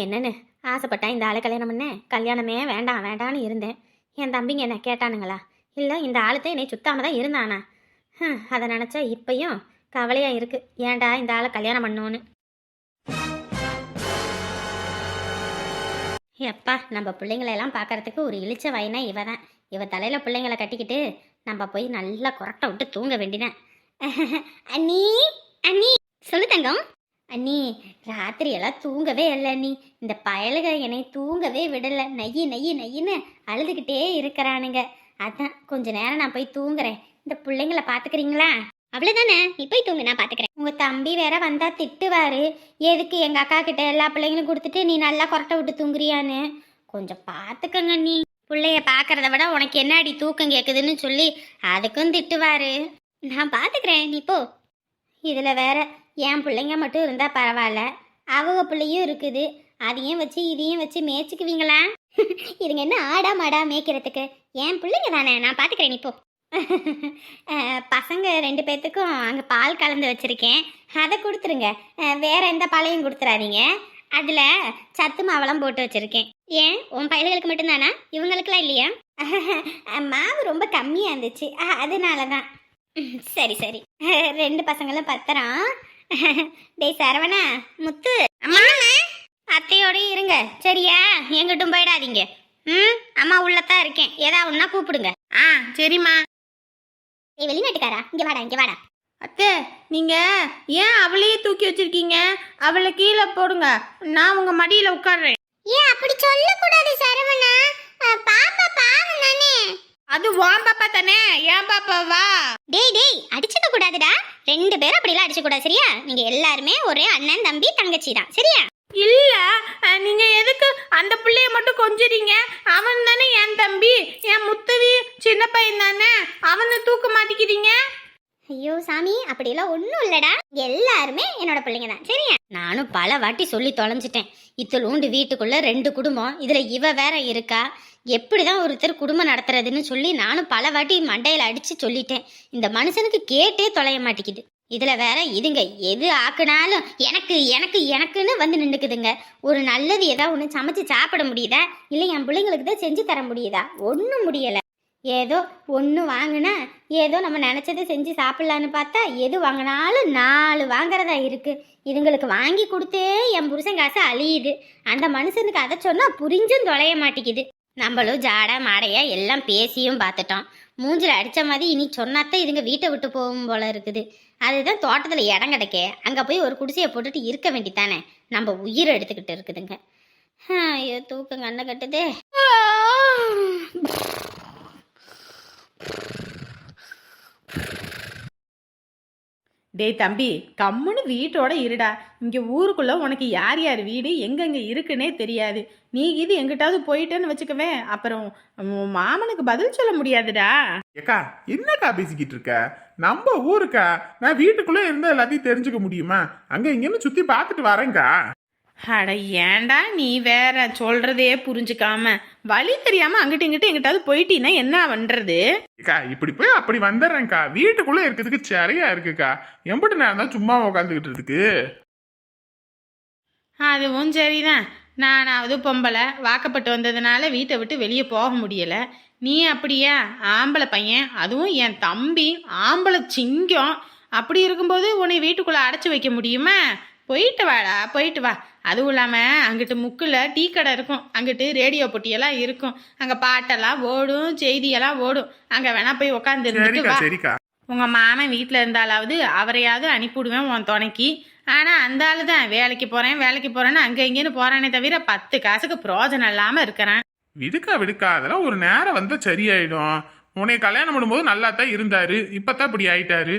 நான் என்னன்னு? ஆசைப்பட்டேன் இந்த ஆளை கல்யாணம் பண்ணேன் கல்யாணமே வேண்டாம் வேண்டாம்னு இருந்தேன். என் தம்பிங்க என்ன கேட்டானுங்களா? இல்லை இந்த ஆளுத்த என்னை சுத்தாம தான் இருந்தானா? அதை நினச்சா இப்பையும் கவலையாக இருக்கு. ஏன்டா இந்த ஆளை கல்யாணம் பண்ணோன்னு? எப்பா நம்ம பிள்ளைங்களெல்லாம் பார்க்கறதுக்கு ஒரு இழிச்ச வயனா இவ தான் இவ தலையில் பிள்ளைங்களை கட்டிக்கிட்டு நம்ம போய் நல்லா குரட்டை விட்டு தூங்க வேண்டினேன் அண்ணி அண்ணி. சொல்லு தங்கம். அண்ணி ராத்திரியெல்லாம் தூங்கவே இல்லை நீ இந்த பயலுக என்னை தூங்கவே விடலை. நெய்யி நெய்யி நெய்யின்னு அழுதுகிட்டே இருக்கிறானுங்க. அதான் கொஞ்ச நேரம் நான் போய் தூங்குறேன். இந்த பிள்ளைங்கள பார்த்துக்கிறீங்களா அவ்வளோதானே நீ போய் தூங்கு நான் பார்த்துக்கிறேன் உங்கள் தம்பி வேற வந்தால் திட்டுவாரு. எதுக்கு எங்கள் அக்கா கிட்ட எல்லா பிள்ளைங்களும் கொடுத்துட்டு நீ நல்லா கொரட்டை விட்டு தூங்குறியான்னு? கொஞ்சம் பார்த்துக்கங்க நீ பிள்ளைய பார்க்குறத விட உனக்கு என்னடி தூக்கம் கேட்குதுன்னு சொல்லி அதுக்கும் திட்டுவாரு. நான் பார்த்துக்கிறேன் நீ போ. இதில் வேற என் பிள்ளைங்க மட்டும் இருந்தால் பரவாயில்ல. அவங்க பிள்ளையும் இருக்குது. அதையும் வச்சு இதையும் வச்சு மேய்ச்சிக்குவீங்களா? இதுங்க என்ன ஆடா மாடா மேய்க்கிறதுக்கு? என் பிள்ளைங்க தானே? நான் பார்த்துக்கிறேன் இப்போ பசங்க ரெண்டு பேர்த்துக்கும் அங்கே பால் கலந்து வச்சுருக்கேன். அதை கொடுத்துருங்க. வேறு வேற எந்த பாலையும் கொடுத்துறாதீங்க. அதில் சத்து மாவெல்லாம் போட்டு வச்சுருக்கேன். ஏன்? உன் பயல்களுக்கு மட்டும்தானா? இவங்களுக்குலாம் இல்லையா? மாவு ரொம்ப கம்மியாக இருந்துச்சு. அதனால தான் சரி சரி. ரெண்டு பசங்களும் பத்திரம் டேய் சரவணா முத்து. அம்மா அத்தையோட இருங்க. சரியா? எங்கிட்டும் போயிடாதீங்க. ம்? அம்மா உள்ளத்தான் இருக்கேன். ஏதா ஒன்றா கூப்பிடுங்க. ஆ சரிம்மா. ஏய் வெளிநாட்டுக்காரா? இங்க வாடா இங்க வாடா. அத்தை நீங்க ஏன் அவளையே தூக்கி வச்சிருக்கீங்க? அவளை கீழே போடுங்க. நான் உங்க மடியில உட்கார்றேன். ஏன் அப்படி சொல்லக்கூடாது சரவணா. பாப்பா பாவம் தானே. அது வான் பாப்பா தானே? ஏன் பாப்பாவா? டேய் டேய் அடிச்சுக்க கூடாதுடா. ரெண்டு பேரும் அப்படிலாம் அடிச்சுக்க கூடாது சரியா? நீங்க எல்லாருமே ஒரே அண்ணன் தம்பி தங்கச்சி தான் சரியா? இல்ல அஹ், நீங்க எதுக்கு அந்த பிள்ளைய மட்டும் கொஞ்சறீங்க? அவன் தானே என் தம்பி என் முத்தவி சின்ன பையன் தானே? அவனை தூக்க மாட்டிக்கிறீங்க? ஐயோ சாமி அப்படிலாம் ஒன்றும் இல்லடா. எல்லாருமே என்னோட பிள்ளைங்க தான். சரியா? நானும் பல வாட்டி சொல்லி தொலைஞ்சிட்டேன். இத்தலூண்டு வீட்டுக்குள்ள ரெண்டு குடும்பம். இதில் இவ வேற இருக்கா? எப்படிதான் ஒருத்தர் குடும்பம் நடத்துறதுன்னு சொல்லி நானும் பல வாட்டி மண்டையில் அடிச்சு சொல்லிட்டேன். இந்த மனுஷனுக்கு கேட்டே தொலைய மாட்டேங்குது. இதில் வேற இதுங்க எது ஆக்குனாலும் எனக்கு எனக்கு எனக்குன்னு வந்து நின்றுக்குதுங்க ஒரு நல்லது ஏதாவது ஒன்று சமைச்சு சாப்பிட முடியுதா? இல்லை என் பிள்ளைங்களுக்கு தான் செஞ்சு தர முடியுதா? ஒன்றும் முடியலை. ஏதோ ஒன்று வாங்கினா ஏதோ நம்ம நினச்சதை செஞ்சு சாப்பிட்லான்னு பார்த்தா எது வாங்கினாலும் நாலு வாங்குறதா இருக்குது இதுங்களுக்கு வாங்கி கொடுத்தே என் புருஷன் காசு அழியுது. அந்த மனுஷனுக்கு அதை சொன்னால் புரிஞ்சும் தொலைய மாட்டேங்குது. நம்மளும் ஜாடா மாடையா எல்லாம் பேசியும் பார்த்துட்டோம். மூஞ்சில் அடித்த மாதிரி இனி சொன்னாத்தான் இதுங்க வீட்டை விட்டு போகும் போல இருக்குது. அதுதான் தோட்டத்தில் இடம் கிடைக்கே. அங்கே போய் ஒரு குடிசையை போட்டுட்டு இருக்க வேண்டித்தானே நம்ம உயிரை எடுத்துக்கிட்டு இருக்குதுங்க. ஐயோ தூக்கம் கண்ணை கட்டுதே. டேய் தம்பி கம்முன்னு வீட்டோட இருடா. இங்க ஊருக்குள்ள உனக்கு யார் யார் வீடு எங்கெங்க இருக்குன்னே தெரியாது. நீ இது எங்கிட்டாவது போயிட்டேன்னு வச்சுக்கவே அப்புறம் மாமனுக்கு பதில் சொல்ல முடியாதுடா. ஏக்கா என்னக்கா பேசிக்கிட்டு இருக்க? நம்ம ஊருக்கா? நான் வீட்டுக்குள்ள இருந்து எல்லாத்தையும் தெரிஞ்சுக்க முடியுமா? அங்க இங்கன்னு சுத்தி பார்த்துட்டு வரேங்க்கா அட ஏன்டா நீ வேற சொல்றதே புரிஞ்சுக்காம? வழி தெரியாம அங்கிட்டு இங்கிட்டு எங்கிட்டாவது போயிட்டீன்னா என்ன பண்றது? இப்படி போய் அப்படி வந்துடுறேன்க்கா. வீட்டுக்குள்ள இருக்கிறதுக்கு சரியா இருக்குக்கா. எம்பிட்டு நேரம் தான் சும்மா உட்காந்துக்கிட்டு இருக்கு. அதுவும் சரிதான். நானாவது பொம்பளை வாக்கப்பட்டு வந்ததுனால வீட்டை விட்டு வெளியே போக முடியல. நீ அப்படியா? ஆம்பளை பையன் அதுவும் என் தம்பி ஆம்பளை சிங்கம். அப்படி இருக்கும்போது உன்னை வீட்டுக்குள்ளே அடைச்சி வைக்க முடியுமா? போயிட்டு வாடா போயிட்டு வா. அதுவும் இல்லாமல் அங்கிட்டு முக்கில் டீ கடை இருக்கும். அங்கிட்டு ரேடியோ பொட்டியெல்லாம் இருக்கும். அங்கே பாட்டெல்லாம் ஓடும் செய்தியெல்லாம் ஓடும். அங்கே வேணா போய் உட்காந்து இருந்துட்டு சரிக்கா வா. சரிக்கா. உங்க மாமன் வீட்டில் இருந்தாலாவது அவரையாவது அனுப்பிவிடுவேன் உன் துணைக்கு. ஆனால் அந்த ஆளு தான். வேலைக்கு போகிறேன் வேலைக்கு போகிறேன்னு அங்கே இங்கேன்னு போகிறானே தவிர பத்து காசுக்கு பிரயோஜனம் இல்லாமல் இருக்கிறான். விடுக்கா விடுக்கா. அதெல்லாம் ஒரு நேரம் வந்தா சரியாயிடும். உன்னை கல்யாணம் பண்ணும்போது நல்லா தான் இருந்தாரு. இப்பதான் இப்படி ஆயிட்டாரு.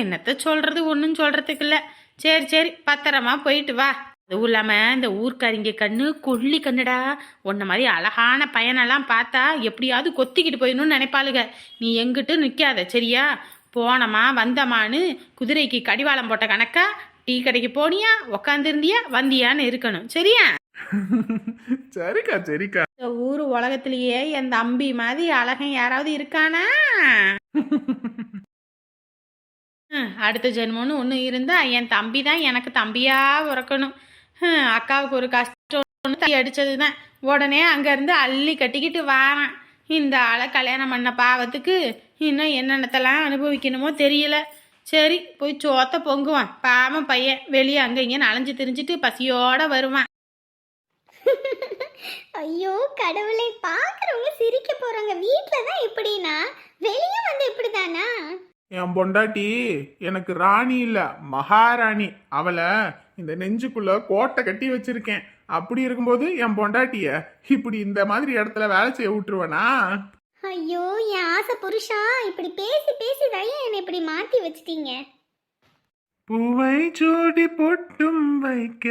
என்னத்த சொல்கிறது ஒன்றும் சொல்கிறதுக்கு இல்லை. சரி சரி பத்திரமா போயிட்டு வா. அதுவும் இல்லாமல் இந்த ஊர்க்காரிங்க கண்ணு கொல்லி கண்ணுடா. உன்ன மாதிரி அழகான பையனெல்லாம் பார்த்தா எப்படியாவது கொத்திக்கிட்டு போயிடணும்னு நினைப்பாளுக. நீ எங்கிட்டு நிற்காத சரியா? போனமா வந்தமான்னு குதிரைக்கு கடிவாளம் போட்ட கணக்கா? டீ கடைக்கு போனியா? உக்காந்துருந்தியா? வந்தியான்னு இருக்கணும் சரியா? சரிக்கா சரிக்கா. இந்த ஊர் உலகத்திலேயே என் தம்பி மாதிரி அழகன் யாராவது இருக்கானா? அடுத்த ஜென்மம்னு ஒன்று இருந்தா என் தம்பி தான் எனக்கு தம்பியா உறக்கணும் அக்காவுக்கு ஒரு கஷ்டம் ஒன்று தை அடிச்சது தான் உடனே அங்கேருந்து அள்ளி கட்டிக்கிட்டு வாரான். இந்த ஆளை கல்யாணம் பண்ண பாவத்துக்கு இன்னும் என்னென்னத்தெல்லாம் அனுபவிக்கணுமோ தெரியல. சரி போய் சோத்த பொங்குவான். பாவம் பையன். வெளியே அங்கே இங்கே அலைஞ்சு திரிஞ்சிட்டு பசியோட வருவான். ஐயோ கடவுளை பார்க்குறவங்க சிரிக்க போகிறாங்க வீட்டில் தான் இப்படின்னா வெளியே வந்து இப்படிதானா? என் பொண்டாட்டி எனக்கு ராணி இல்ல மகாராணி. அவளை இந்த நெஞ்சுக்குள்ள கோட்டை கட்டி வச்சிருக்கேன். அப்படி இருக்கும்போது என் பொண்டாட்டிய இப்படி இந்த மாதிரி இடத்துல வேலை செய்ய விட்டுருவேனா? ஐயோ என் ஆசை புருஷா இப்படி பேசி பேசி தான் என்னை இப்படி மாத்தி வச்சிட்டீங்க. பூவை ஜோடி பொட்டும் வைக்க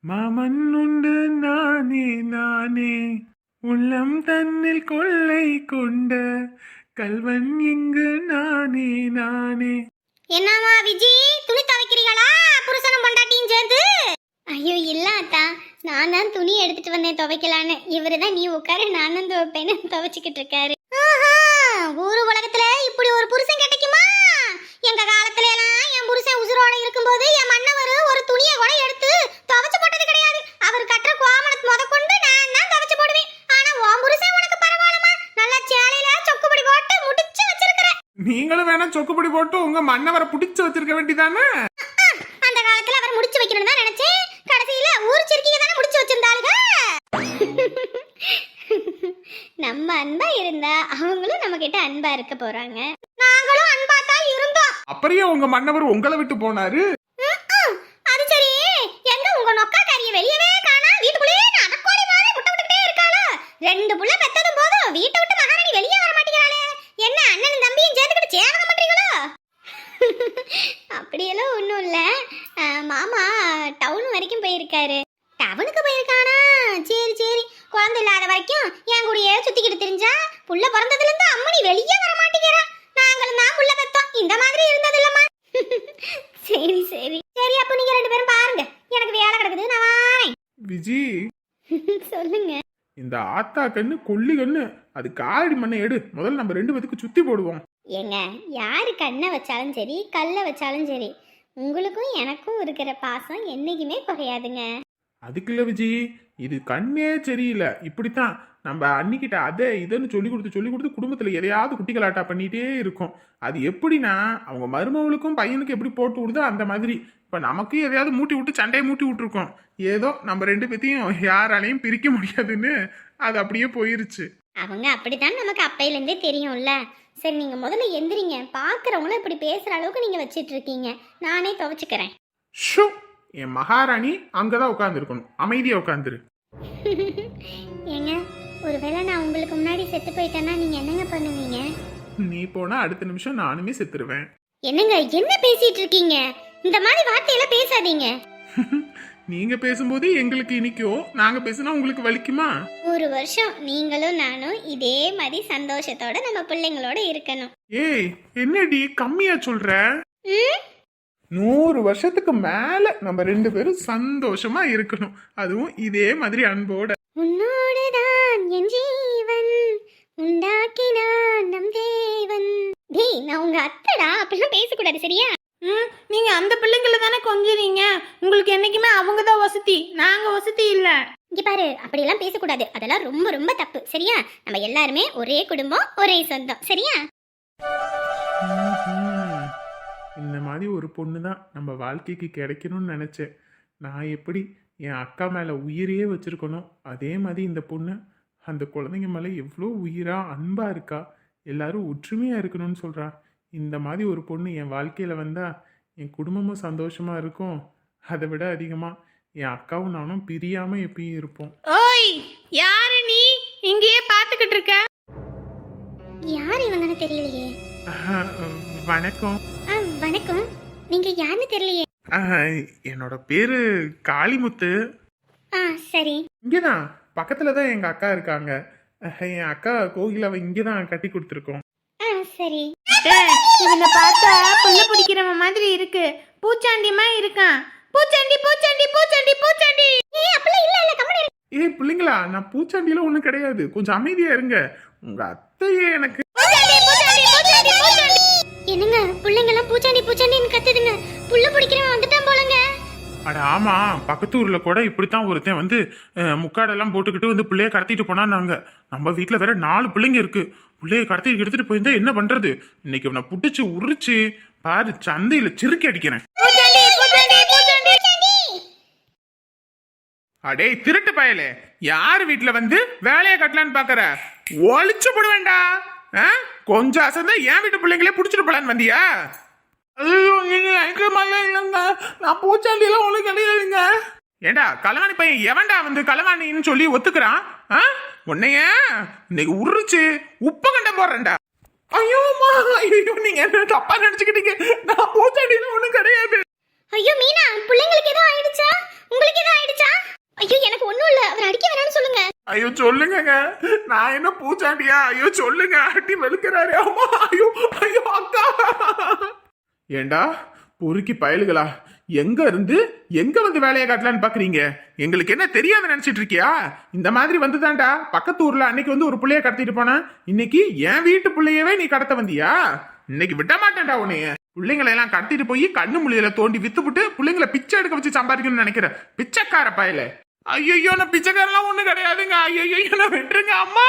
மாமன் உண்டு நானே நானே. உள்ளம் தன்னில் கொள்ளை கொண்ட கல்வன் இங்கு நானே நானே. என்னவா விஜி துணி துவைக்கிறீங்களா? புருஷனும் பொண்டாட்டியும் சேர்ந்து? ஐயோ இல்ல அத்தா. நான் தான் துணி எடுத்துட்டு வந்தேன் துவைக்கலான்னு. இவரு தான் நீ உட்காரு நான் தான் துவைப்பேன்னு துவைச்சுக்கிட்டு இருக்காரு. ஊரு உலகத்துல இப்படி ஒரு புருஷன் கிடைக்குமா? எங்க காலத்துல எல்லாம் என் புருஷன் உசுரோட இருக்கும்போது என் மன்னவர் ஒரு துணியை கூட எடுத்து துவைச்சு போட்டது கிடையாது அவர் கட்டுற கோமணத்து முத கொண்டு நான் தான் துவைச்சு போடுவேன் ஆனா உன் புருஷன் உனக்கு பரவாயில்லமா நல்லா சேலையில சொக்குபடி போட்டு முடிச்சு வச்சிருக்கிற நீங்களும் வேணா சொக்குப்படி போட்டு உங்க மன்னவரை பிடிச்சு வச்சிருக்க வேண்டியதானே? அந்த காலத்துல அவர் முடிச்சு வைக்கணும் தான் நினைச்சேன். கடைசியில ஊர் சிறுக்கிங்க தானே முடிச்சு வச்சிருந்தாளுங்க நம்ம அன்பா இருந்தா அவங்களும் நம்ம கிட்ட அன்பா இருக்க போறாங்க. நாங்களும் அன்பா தான் இருந்தோம். அப்படியே உங்க மன்னவர் உங்களை விட்டு போனாரு ம்ம். அது சரி எங்க உங்க நொக்கா கறிய வெளியவே காணா வீட்டுக்குள்ளேயே நடக்கோழி மாதிரி முட்டை விட்டுக்கிட்டே இருக்காளோ ரெண்டு புள்ள பெத்ததும் போதும் வீட்டை விட்டு மகாராணி வெளியே வர மாட்டேங்கிறாளே என்ன அண்ணனும் தம்பியும் சேர்த்துக்கிட்டு சேவகம் பண்றீங்களோ அப்படியெல்லாம் ஒன்றும் இல்லை மாமா டவுன் வரைக்கும் போயிருக்காரு டவுனுக்கு போயிருக்கானா சரி சரி குழந்தை இல்லாத வரைக்கும் என் கூடயே சுத்திக்கிட்டு தெரிஞ்சா புள்ள பிறந்ததுல இருந்து அம்மனி வெளியே வர மாட்டேங்கிறா நாங்களும் தான் புள்ள பெத்தோம் இந்த மாதிரி இருந்தது இல்லம்மா சரி சரி சரி அப்போ நீங்க ரெண்டு பேரும் பாருங்க எனக்கு வேலை கிடக்குது நான் வாரேன் விஜி சொல்லுங்க இந்த ஆத்தா கண்ணு கொல்லி கண்ணு அது காலடி மண்ணை எடு. முதல்ல நம்ம ரெண்டு பேத்துக்கு சுத்தி போடுவோம். ஏங்க யாரு கண்ணை வச்சாலும் சரி கல்லை வச்சாலும் சரி உங்களுக்கும் எனக்கும் இருக்கிற பாசம் என்னைக்குமே குறையாதுங்க. அதுக்கு இல்ல விஜி இது கண்ணே சரியில்லை. இப்படித்தான். நம்ம அன்னிக்கிட்ட அதை இதுன்னு சொல்லி கொடுத்து சொல்லி கொடுத்து குடும்பத்துல எதையாவது குட்டிகளாட்டா பண்ணிட்டே இருக்கும். அது எப்படின்னா அவங்க மருமவளுக்கும் பையனுக்கும் எப்படி போட்டு விடுதோ அந்த மாதிரி. இப்ப நமக்கு எதையாவது மூட்டி விட்டு சண்டையை மூட்டி விட்டுருக்கோம். ஏதோ நம்ம ரெண்டு பேத்தையும் யாராலையும் பிரிக்க முடியாதுன்னு அது அப்படியே போயிருச்சு. அவங்க அப்படித்தான் நமக்கு அப்பையிலேருந்தே தெரியும்ல. சரி நீங்க முதல்ல எந்திரிங்க. பார்க்குறவங்கள இப்படி பேசுற அளவுக்கு நீங்க வச்சிட்டு இருக்கீங்க நானே துவைச்சுக்கிறேன். ஷோ! என் மகாராணி அங்கதான் உட்காந்துருக்கணும் அமைதியா உட்காந்துரு ஏங்க ஒருவேளை நான் உங்களுக்கு முன்னாடி செத்து போயிட்டேன்னா நீங்க என்னங்க பண்ணுவீங்க? நீ போனா அடுத்த நிமிஷம் நானுமே செத்துருவேன். என்னங்க என்ன பேசிட்டு இருக்கீங்க இந்த மாதிரி வார்த்தையெல்லாம் பேசாதீங்க. நீங்க பேசும்போது எங்களுக்கு இனிக்கும் நாங்க பேசினா உங்களுக்கு வலிக்குமா? ஒரு வருஷம் நீங்களும் நானும் இதே மாதிரி சந்தோஷத்தோட நம்ம பிள்ளைங்களோட இருக்கணும். ஏய் என்னடி கம்மியா சொல்ற? நூறு வருஷத்துக்கு மேல நம்ம ரெண்டு பேரும் சந்தோஷமா இருக்கணும். அதுவும் இதே மாதிரி அன்போட. உன்னோடுதான் என் ஜீவன் உண்டாக்கினான் நம் தேவன். டேய் நான் உங்க அத்தடா அப்படிலாம் பேசக்கூடாது சரியா? ம் நீங்கள் அந்த பிள்ளைங்கள தானே கொஞ்சுறீங்க உங்களுக்கு என்றைக்குமே அவங்க தான் வசதி. நாங்கள் வசதி இல்லை. இங்க பாரு அப்படியெல்லாம் பேசக்கூடாது. அதெல்லாம் ரொம்ப ரொம்ப தப்பு. சரியா? நம்ம எல்லாருமே ஒரே குடும்பம் ஒரே சொந்தம். சரியா. இந்த மாதிரி ஒரு பொண்ணு தான் நம்ம வாழ்க்கைக்கு கிடைக்கணும்னு நினைச்சேன். நான் எப்படி என் அக்கா மேல உயிரையே வச்சிருக்கணும் அதே மாதிரி இந்த பொண்ணு அந்த குழந்தைங்க மேல எவ்வளோ உயிரா அன்பா இருக்கா எல்லாரும் ஒற்றுமையா இருக்கணும்னு சொல்றா. இந்த மாதிரி ஒரு பொண்ணு என் வாழ்க்கையில வந்தா என் குடும்பமும் சந்தோஷமா இருக்கும். அதை விட அதிகமா என் அக்காவும் நானும் பிரியாம எப்பயும் இருப்போம். ஓய் யாரு நீ? இங்கேயே பார்த்துக்கிட்டு இருக்க. யார் இவங்கன்னு தெரியலையே. வணக்கம். ஆ வணக்கம். நீங்க யாருன்னு தெரியலையே. என்னோட பேரு காளிமுத்து. ஆ சரி. இங்கதான் பக்கத்துல தான் எங்க அக்கா இருக்காங்க. என் அக்கா கோகிலாவை இங்கதான் கட்டி கொடுத்துருக்கோம். சரி. இவனை பார்த்தா புள்ள பிடிக்கிறவன் மாதிரி இருக்கு. பூச்சாண்டிமா இருக்கான். பூச்சாண்டி பூச்சாண்டி பூச்சாண்டி பூச்சாண்டி. ஏய் அப்பலாம் இல்ல இல்ல கம்மனு ஏய் பிள்ளைங்களா நான் பூச்சாண்டியில ஒண்ணும் கிடையாது. கொஞ்சம் அமைதியா இருங்க. உங்க அத்தையே எனக்கு என்னங்க பிள்ளைங்க எல்லாம் பூச்சாண்டி. பூச்சாண்டின்னு கத்துதுங்க. புள்ள பிடிக்கிறவன் வந்துட்டான் போலங்க அட ஆமா பக்கத்து ஊர்ல கூட இப்படித்தான் ஒருத்தன் வந்து முக்காடெல்லாம் போட்டுக்கிட்டு வந்து பிள்ளைய கடத்திட்டு போனான்னாங்க. நம்ம வீட்ல வேற நாலு பிள்ளைங்க இருக்கு. பிள்ளைய கடத்தி எடுத்துட்டு போயிருந்தா என்ன பண்றது? இன்னைக்கு இவனை புடிச்சு உரிச்சு பாரு சந்தையில சிறுக்கி அடிக்கிறேன். அடே திருட்டு பயலே. யார் வீட்ல வந்து வேலையை கட்டலான்னு பாக்குற? ஒழிச்சு போடுவேண்டா? கொஞ்சம் அசந்தா என் வீட்டு பிள்ளைங்களே புடிச்சிட்டு போலான்னு வந்தியா? ஐயோ நீங்க எங்க மேல இல்லைங்க. நான் பூச்சாண்டி எல்லாம் ஒண்ணு கிடையாதுங்க. ஏண்டா களவாணி பையன் எவன்டா வந்து களவாணின்னு சொல்லி ஒத்துக்கிறான்? ஆ? உன்னைய? இன்னைக்கு உரிச்சு உப்பு கண்டம் போடுறேன்டா. ஐயோமா ஐயோ நீங்க என்ன தப்பா நினைச்சுக்கிட்டீங்க? நான் பூச்சாண்டிலாம் ஒண்ணும் கிடையாது. ஐயோ மீனா பிள்ளைங்களுக்கு எதுவும் ஆயிடுச்சா? உங்களுக்கு எதுவும் ஆயிடுச்சா? ஐயோ எனக்கு ஒண்ணும் இல்ல. அவர் அடிக்க வேணாம்னு சொல்லுங்க. ஐயோ சொல்லுங்கங்க. நான் என்ன பூச்சாண்டியா? ஐயோ சொல்லுங்க. அட்டி வெளுக்கிறாரு. அம்மா ஐயோ ஐயோ அக்கா. ஏண்டா? பொறுக்கி பயலுகளா? எங்க இருந்து எங்க வந்து வேலையை காட்டலான்னு பாக்குறீங்க? எங்களுக்கு என்ன தெரியாத நினைச்சிட்டு இருக்கியா? இந்த மாதிரி வந்துதான்டா. பக்கத்து ஊர்ல அன்னைக்கு வந்து ஒரு பிள்ளைய கடத்திட்டு போனா இன்னைக்கு என் வீட்டு பிள்ளையவே நீ கடத்த வந்தியா? இன்னைக்கு விட மாட்டேன்டா உன்னைய. பிள்ளைங்களை எல்லாம் கடத்திட்டு போய் கண்ணு முழியில தோண்டி வித்துப்புட்டு பிள்ளைங்களை பிச்சை எடுக்க வச்சு சம்பாதிக்கணும்னு நினைக்கிறேன். பிச்சைக்கார பயல. ஐயோ நான் பிச்சைக்காரெல்லாம் ஒண்ணு கிடையாதுங்க. ஐயோ நான் விட்டுருங்க அம்மா!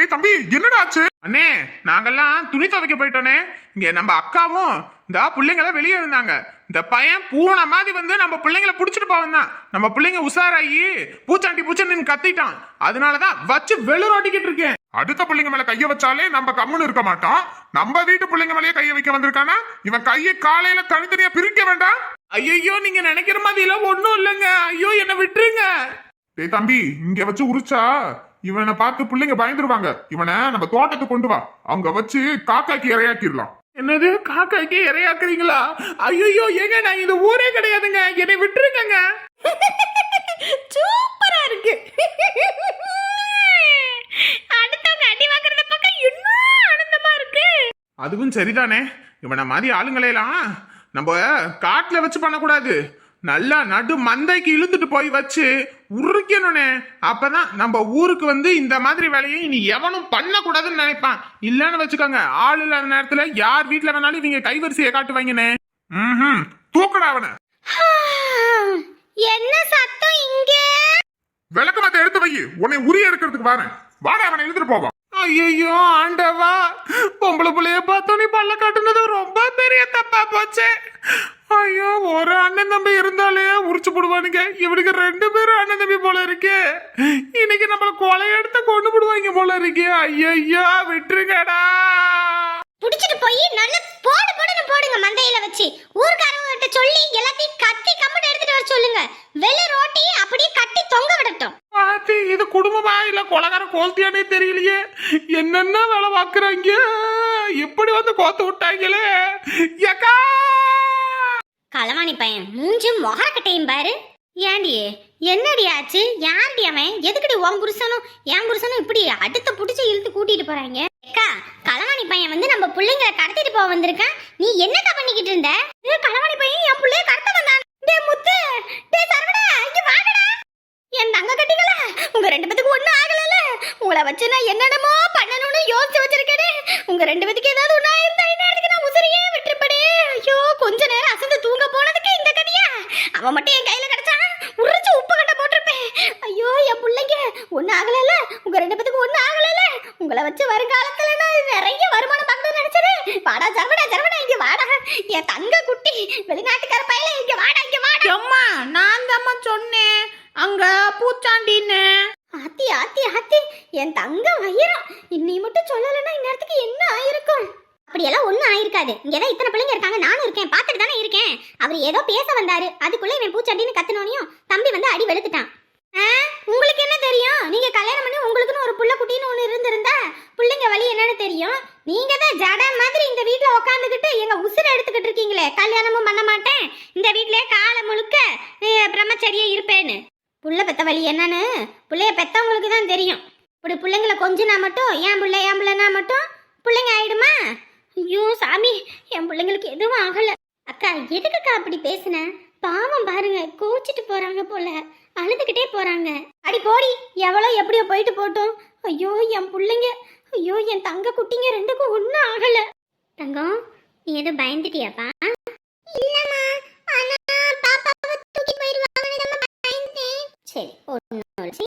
ஏய் தம்பி என்னடா ஆச்சு? அண்ணே நாங்கெல்லாம் துணி துவைக்க போயிட்டோனே இங்க நம்ம அக்காவும் இந்த பிள்ளைங்களாம் வெளியே இருந்தாங்க. இந்த பையன் பூனை மாதிரி வந்து நம்ம பிள்ளைங்கள புடிச்சிட்டு போவன் தான். நம்ம பிள்ளைங்க உஷாராயி பூச்சாண்டி பூச்சாண்டின்னு கத்திட்டான். அதனாலதான் வச்சு வெளிரோட்டிக்கிட்டு இருக்கேன். அடுத்த பிள்ளைங்க மேல கைய வச்சாலே நம்ம கம்முன்னு இருக்க மாட்டோம் நம்ம வீட்டு பிள்ளைங்க மேலயே கைய வைக்க வந்திருக்கானா? இவன் கையை காலையில தனித்தனியா பிரிக்க வேண்டாம். ஐயோ நீங்க நினைக்கிற மாதிரி எல்லாம் ஒண்ணும் இல்லைங்க. ஐயோ என்ன விட்டுருங்க. டேய் தம்பி இங்க வச்சு உரிச்சா இவனை பார்த்து பிள்ளைங்க பயந்துருவாங்க. இவனை நம்ம தோட்டத்துக்கு கொண்டு வா. அங்க வச்சு காக்காக்கு இரையாக்கிடலாம். என்னது? காக்காய்க்கு இரையாக்குறீங்களா? ஐயோ ஏங்க நான் இது ஊரே கிடையாதுங்க. என்னை விட்டுருங்கங்க. சூப்பரா இருக்கு. அடுத்தவங்க அடி வாங்குறத பக்கம் இன்னும் ஆனந்தமா இருக்கு. அதுவும் சரிதானே? இவனை மாதிரி ஆளுங்களையெல்லாம் நம்ம காட்டுல வச்சு பண்ணக்கூடாது. நல்லா நடு மந்தைக்கு இழுத்துட்டு போய் வச்சு உருக்கணுனே அப்பதான் நம்ம ஊருக்கு வந்து இந்த மாதிரி வேலையை இனி எவனும் பண்ணக்கூடாதுன்னு நினைப்பான். இல்லன்னு வச்சுக்கோங்க ஆள் இல்லாத நேரத்துல யார் வீட்ல வேணாலும் இவங்க கைவரிசையை காட்டுவாங்கண்ணே ம் தூக்கடா அவனை. என்ன சத்தம் இங்க? விளக்கு மத்த எடுத்து வை. உன்னை உரிய எடுக்கிறதுக்கு வரேன். வாடா அவனை இழுத்துட்டு போவான் ஐயோ ஆண்டவா. பொம்பளை புள்ளைய பார்த்தோன்னே பல்ல காட்டுனது ரொம்ப பெரிய தப்பா போச்சே. ஐயோ ஒரு அண்ணன் தம்பி இருந்தாலே உரிச்சு போடுவானுங்க. இவனுக்கு ரெண்டு பேரும் அண்ணன் தம்பி போல இருக்கே. இன்னைக்கு நம்மள கொலை எடுத்து கொண்டு போடுவாங்க போல இருக்கே. ஐயோ விட்டுருங்கடா. புடிச்சிட்டு போய் நல்ல போடு போடுன்னு போடுங்க மந்தையில வச்சு. ஊர்க்காரவங்க சொல்லி எல்லாத்தையும் கத்தி கம்முன்னு எடுத்துட்டு வர சொல்லுங்க. வெளி ரோட்டி அப்படியே கட்டி தொங்க விடட்டும். பாத்தி இது குடும்பமா இல்ல கொலகார கோல்த்தியானே தெரியலையே. என்னென்ன வேலை பார்க்கறாங்க? எப்படி வந்து கோத்து விட்டாங்களே? ஏக்கா! களவாணி பையன் மூஞ்சும் மொகரக்கட்டையும் பாரு. ஏண்டியே என்னடி ஆச்சு? ஏண்டி அவன்? எதுக்குடி உன் புருஷனும் என் புருஷனும் இப்படி அடுத்த புடிச்சு இழுத்து கூட்டிட்டு போறாங்க? அக்கா களவாணி பையன் வந்து நம்ம பிள்ளைங்களை கடத்திட்டு போக வந்திருக்கான். நீ என்னக்கா பண்ணிக்கிட்டு இருந்த? களவாணி பையன் என் பிள்ளைய கடத்த வந்தான் டே முத்து டே சரவணா இங்க வாடா என் தங்க கட்டிகளா உங்க ரெண்டு பேத்துக்கு ஒண்ணும் ஆகலல உங்களை வச்சு நான் என்னென்னமோ பண்ணணும்னு யோசிச்சு வச்சிருக்கேனே. உங்க ரெண்டு பேத்துக்கு ஏதாவது ஒண்ணா இருந்தா இந்நேரத்துக்கு நான் உசிரியே விட்டுருப்படே ஐயோ கொஞ்ச நேரம் அசந்து தூங்க போனதுக்கு இந்த கதையா? அவன் மட்டும் என் கையில கிடைச்சா உரிச்சு உப்பு கட்ட போட்டிருப்பேன். ஐயோ என் பிள்ளைங்க ஒண்ணு ஆகலல உங்க ரெண்டு பேத்துக்கு ஒண்ணு ஆகலல உங்களை வச்சு வருங்காலத்துல நான் நிறைய வருமானம் பார்க்கணும்னு நினைச்சேன். வாடா ஜரவடா ஜரவடா இங்க வாடா. என் தங்க குட்டி வெளிநாட்டுக்கார பையல இங்க வாடா இங்க வாடா. அம்மா நான் தான் சொன்னேன். அங்க பூச்சாண்டின்னு. ஆத்தி ஆத்தி ஆத்தி என் தங்க வயிறம் இன்னி மட்டும் சொல்லலைன்னா இந்நேரத்துக்கு என்ன ஆயிருக்கும்? அப்படியெல்லாம் ஒன்றும் ஆயிருக்காது. இங்கே தான் இத்தனை பிள்ளைங்க இருக்காங்க. நானும் இருக்கேன். பார்த்துட்டு தானே இருக்கேன். அவர் ஏதோ பேச வந்தாரு. அதுக்குள்ளே இவன் பூச்சட்டின்னு கத்துனோனையும் தம்பி வந்து அடி வெளுத்துட்டான். ஆ, உங்களுக்கு என்ன தெரியும்? நீங்க கல்யாணம் பண்ணி உங்களுக்குன்னு ஒரு புள்ள குட்டின்னு ஒன்று இருந்திருந்தா பிள்ளைங்க வழி என்னன்னு தெரியும்? நீங்க தான் ஜட மாதிரி இந்த வீட்டில் உட்காந்துக்கிட்டு எங்க உசுரை எடுத்துக்கிட்டு இருக்கீங்களே. கல்யாணமும் பண்ண மாட்டேன். இந்த வீட்டிலே காலம் முழுக்க பிரம்மச்சரியே இருப்பேன்னு. புள்ள பெத்த வழி என்னன்னு? புள்ளைய பெத்தவங்களுக்கு தான் தெரியும். இப்படி பிள்ளைங்களை கொஞ்சினா மட்டும் ஏன் பிள்ளை ஏன் பிள்ளைனா மட்டும் பிள்ளைங்க ஆயிடுமா? ஐயோ சாமி என் பிள்ளைங்களுக்கு எதுவும் ஆகல. அக்கா எதுக்குக்கா அப்படி பேசுன? பாவம் பாருங்க கோச்சிட்டு போறாங்க போல. அழுதுகிட்டே போறாங்க. அடி போடி எவ்வளோ எப்படியோ போயிட்டு போட்டோம். ஐயோ என் பிள்ளைங்க ஐயோ என் தங்க குட்டிங்க ரெண்டுக்கும் ஒன்றும் ஆகல. தங்கம் நீ எதுவும் பயந்துட்டியாப்பா இல்லம்மா ஆனா பாப்பாவை தூக்கி சரி ஒன்று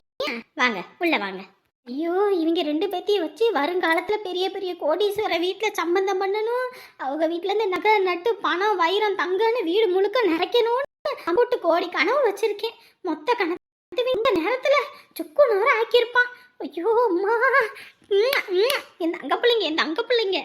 வாங்க உள்ள வாங்க. ஐயோ இவங்க ரெண்டு பேத்தையும் வச்சு வருங்காலத்தில் பெரிய பெரிய கோடீஸ்வர வீட்டில் சம்பந்தம் பண்ணணும். அவங்க வீட்டிலேருந்து நகை நட்டு பணம் வைரம் தங்கன்னு வீடு முழுக்க நிறைக்கணும்னு அம்புட்டு கோடி கனவு வச்சுருக்கேன். மொத்த கணக்கு இந்த நேரத்தில் சுக்கு நூறு ஆக்கியிருப்பான். ஐயோ அம்மா. ம், ம், என் தங்க பிள்ளைங்க என் தங்க பிள்ளைங்க.